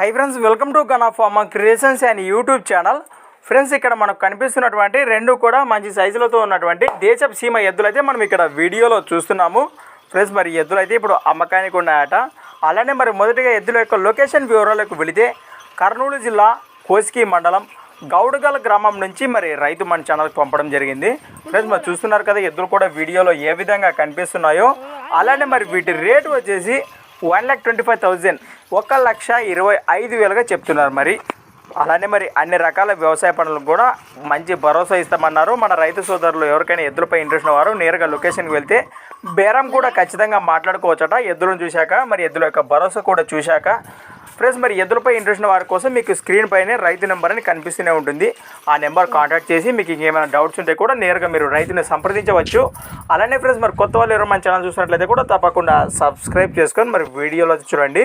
Hi friends welcome to gun of మా creations and YouTube channel friends ఇక్కడ మనకు కనిపిస్తున్నటువంటి రెండు కూడా మంచి సైజులతో ఉన్నటువంటి దేశపు సీమ ఎద్దులైతే మనం ఇక్కడ వీడియోలో చూస్తున్నాము. ఫ్రెండ్స్ మరి ఎద్దులైతే ఇప్పుడు అమ్మకానికి ఉన్నాయట. అలానే మరి మొదటిగా ఎద్దుల యొక్క లొకేషన్ వివరాలకు వెళితే కర్నూలు జిల్లా కోసికి మండలం గౌడగల్ గ్రామం నుంచి మరి రైతు మన ఛానల్కి పంపడం జరిగింది. ఫ్రెండ్స్ మరి చూస్తున్నారు కదా ఎద్దులు కూడా వీడియోలో ఏ విధంగా కనిపిస్తున్నాయో. అలానే మరి వీటి రేటు వచ్చేసి one lakh twenty five thousand. ఒక లక్ష ఇరవై ఐదు వేలుగా చెప్తున్నారు మరి. అలానే మరి అన్ని రకాల వ్యవసాయ పనులకు కూడా మంచి భరోసా ఇస్తామన్నారు. మన రైతు సోదరులు ఎవరికైనా ఎద్దులపై ఇంట్రెస్ట్ ఉన్న వారు నేరుగా లొకేషన్కి వెళ్తే బేరం కూడా ఖచ్చితంగా మాట్లాడుకోవచ్చట. ఎద్దులను చూశాక మరి ఎద్దుల యొక్క భరోసా కూడా చూశాక. ఫ్రెండ్స్ మరి ఎద్దులపై ఇంట్రెస్ట్ ఉన్న వారి కోసం మీకు స్క్రీన్ పైనే రైతు నెంబర్ అని కనిపిస్తూనే ఉంటుంది. ఆ నెంబర్ కాంటాక్ట్ చేసి మీకు ఇంకేమైనా డౌట్స్ ఉంటే కూడా నేరుగా మీరు రైతుని సంప్రదించవచ్చు. అలానే ఫ్రెండ్స్ మరి కొత్త వాళ్ళు ఎవరు మన ఛానల్ చూసినట్లయితే కూడా తప్పకుండా సబ్స్క్రైబ్ చేసుకొని మరి వీడియోలో చూడండి.